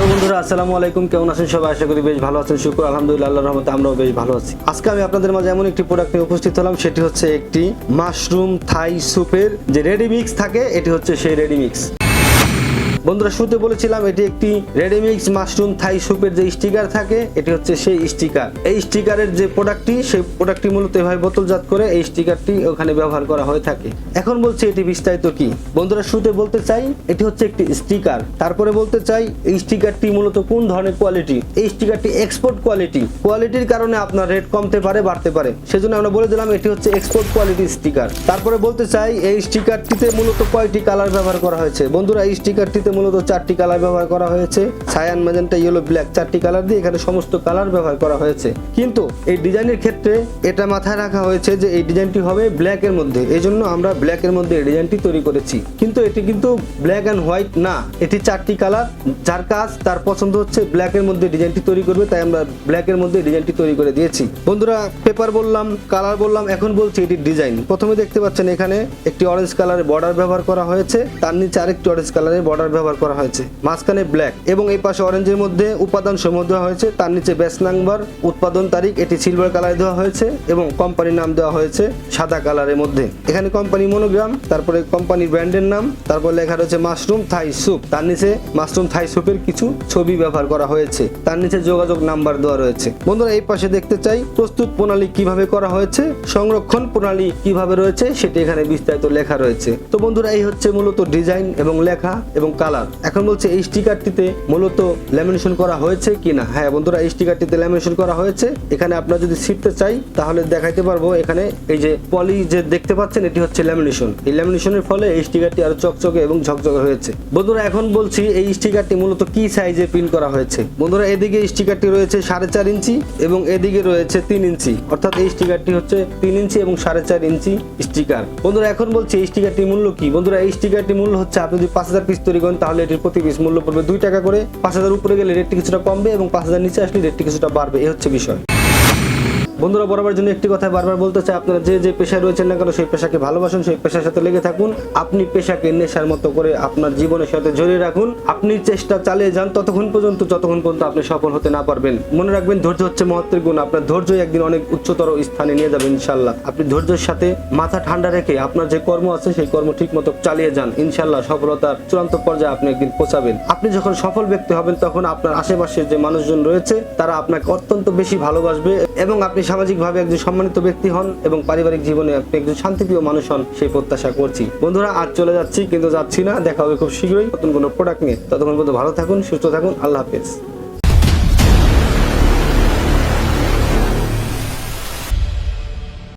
বন্ধুরা, আসসালামু আলাইকুম। কেমন আছেন সবাই? আশা করি বেশ ভালো আছেন। শুকুর, আলহামদুলিল্লাহ, আল্লাহর রহমতে আমরাও বেশ ভালো আছি। আজকে আমি আপনাদের মাঝে এমন একটি প্রোডাক্ট নিয়ে উপস্থিত হলাম, সেটি হচ্ছে একটি মাশরুম থাই স্যুপের যে রেডি মিক্স থাকে, এটি হচ্ছে সেই রেডি মিক্স বন্ধুরা, শুরুতে বলেছিলাম এটি একটি রেডিমিক্স মাশরুম থাই স্যুপের যে স্টিকার থাকে, এটি হচ্ছে সেই স্টিকার এই স্টিকারের যে প্রোডাক্টটি সেই প্রোডাক্টটি মূলত এভাবে বোতলজাত করে এই স্টিকারটি ওখানে ব্যবহার করা হয়ে থাকে। এখন বলছি এটি বিস্তারিত কি? বন্ধুরা, শুরুতে বলতে চাই, এটি হচ্ছে একটি স্টিকার তারপরে বলতে চাই, এই স্টিকারটি মূলত কোন ধরনের কোয়ালিটি এই স্টিকারটি এক্সপোর্ট কোয়ালিটি কোয়ালিটির কারণে আপনার রেট কমতে পারে, বাড়তে পারে। সেজন্য আমরা বলে দিলাম, এটি হচ্ছে এক্সপোর্ট কোয়ালিটির স্টিকার তারপরে বলতে চাই, এই স্টিকারটিতে মূলত কয়টি কালার ব্যবহার করা হয়েছে? বন্ধুরা, এই স্টিকারটিতে মূলত চারটি কালার ব্যবহার করা হয়েছে। সায়ান ম্যাজেন্টা ইয়েলো ব্ল্যাক চারটি কালার দিয়ে এখানে সমস্ত কালার ব্যবহার করা হয়েছে। কিন্তু এই ডিজাইনের ক্ষেত্রে এটা মাথায় রাখা হয়েছে যে এই ডিজাইনটি হবে ব্ল্যাক এর মধ্যে। এই জন্য আমরা ব্ল্যাক এর মধ্যে ডিজাইনটি তৈরি করেছি। কিন্তু এটি কিন্তু ব্ল্যাক অ্যান্ড হোয়াইট না। এটি চারটি কালার। যার কাজ, তার পছন্দ হচ্ছে ব্ল্যাক এর মধ্যে ডিজাইনটি তৈরি করবে, তাই আমরা ব্ল্যাক এর মধ্যে ডিজাইনটি তৈরি করে দিয়েছি। বন্ধুরা পেপার বললাম কালার বললাম, এখন বলছি এটি ডিজাইন প্রথমে দেখতে পাচ্ছেন এখানে একটি অরেঞ্জ কালারের বর্ডার ব্যবহার করা হয়েছে। তার নিচে আরেকটি অরেঞ্জ কালারের বর্ডার ব্যবহার করা হয়েছে। মাঝখানে ব্ল্যাক এবং এই পাশে অরেঞ্জের মধ্যে উপাদান সমূহ দেওয়া হয়েছে। তার নিচে ব্যাচ নাম্বার উৎপাদন তারিখ, এটি সিলভার কালারে দেওয়া হয়েছে এবং কোম্পানির নাম দেওয়া হয়েছে সাদা কালারের মধ্যে। এখানে কোম্পানি মনোগ্রাম তারপরে কোম্পানির ব্র্যান্ডের নাম, তারপর লেখা রয়েছে মাশরুম থাই স্যুপ তার নিচে মাশরুম থাই স্যুপের কিছু ছবি ব্যবহার করা হয়েছে। তার নিচে যোগাযোগ নাম্বার দেওয়া রয়েছে। বন্ধুরা, এই পাশে দেখতে চাই প্রস্তুত প্রণালী কীভাবে করা হয়েছে, সংরক্ষণ প্রণালী কীভাবে রয়েছে, সেটি এখানে বিস্তারিত লেখা রয়েছে। তো বন্ধুরা, এই হচ্ছে মূলত ডিজাইন এবং লেখা এবং কালার এখন বলছে, এই স্টিকারটিতে মূলত ল্যামিনেশন করা হয়েছে কিনা? হ্যাঁ বন্ধুরা, এই স্টিকারটিতে ল্যামিনেশন করা হয়েছে। এখানে আপনারা যদি ছিটতে চাই, তাহলে দেখাইতে পারব এখানে এই যে পলি যে দেখতে পাচ্ছেন, এটি হচ্ছে ল্যামিনেশন এই ল্যামিনেশনের ফলে এই স্টিকারটি আরও চকচকে এবং ঝকঝকে হয়েছে। বন্ধুরা, এখন বলছি, এই স্টিকারটি মূলত কি সাইজে প্রিন্ট করা হয়েছে? বন্ধুরা, এদিকে স্টিকারটি রয়েছে সাড়ে চার ইঞ্চি এবং এদিকে রয়েছে তিন ইঞ্চি। অর্থাৎ এই স্টিকারটি হচ্ছে তিন ইঞ্চি এবং সাড়ে চার ইঞ্চি স্টিকার। বন্ধুরা, এখন বলছি, এই স্টিকারটির মূল্য কি? বন্ধুরা, এই স্টিকারটির মূল্য হচ্ছে, আপনি যদি পাঁচ হাজার পিস তৈরি করেন তাহলে এটির প্রতি পিস মূল্য পড়বে দুই টাকা করে। পাঁচ হাজার উপরে গেলে রেটটি কিছুটা কমবে এবং পাঁচ হাজার নিচে আসলে রেটটি কিছুটা বাড়বে। এ হচ্ছে বিষয়। বন্ধুরা বরাবর জন্য একটি কথা বারবার বলতে চাই, আপনারা যে যে পেশায় রয়েছেন না কেন, সেই পেশাকে ভালোবাসুন, সেই পেশার সাথে লেগে থাকুন। আপনি পেশাকে নেশার মতো করে আপনার জীবনের সাথে জড়িয়ে রাখুন। আপনি চেষ্টা চালিয়ে যান, ততক্ষণ পর্যন্ত, যতক্ষণ পর্যন্ত আপনি সফল হতে না পারবেন। মনে রাখবেন, ধৈর্য হচ্ছে মহত্বের গুণ। আপনার ধৈর্যই একদিন অনেক উচ্চতর স্থানে নিয়ে যাবেন ইনশাল্লাহ। আপনি ধৈর্যের সাথে মাথা ঠান্ডা রেখে আপনার যে কর্ম আছে, সেই কর্ম ঠিক মতো চালিয়ে যান। ইনশাল্লাহ সফলতার চূড়ান্ত পর্যায়ে আপনি একদিন পৌঁছাবেন। আপনি যখন সফল ব্যক্তি হবেন, তখন আপনার আশেপাশে যে মানুষজন রয়েছে, তারা আপনাকে অত্যন্ত বেশি ভালোবাসবে এবং আপনি সামাজিকভাবে একজন সম্মানিত ব্যক্তি হন এবং পারিবারিক জীবনে আপনি একজন শান্তিপ্রিয় মানুষ হন, সেই প্রত্যাশা করছি। বন্ধুরা, আজ চলে যাচ্ছি, কিন্তু যাচ্ছি না। দেখা হবে খুব শীঘ্রই নতুন কোনো প্রোডাক্ট নিয়ে। ততক্ষণ পর্যন্ত ভালো থাকুন, সুস্থ থাকুন। আল্লাহ হাফেজ।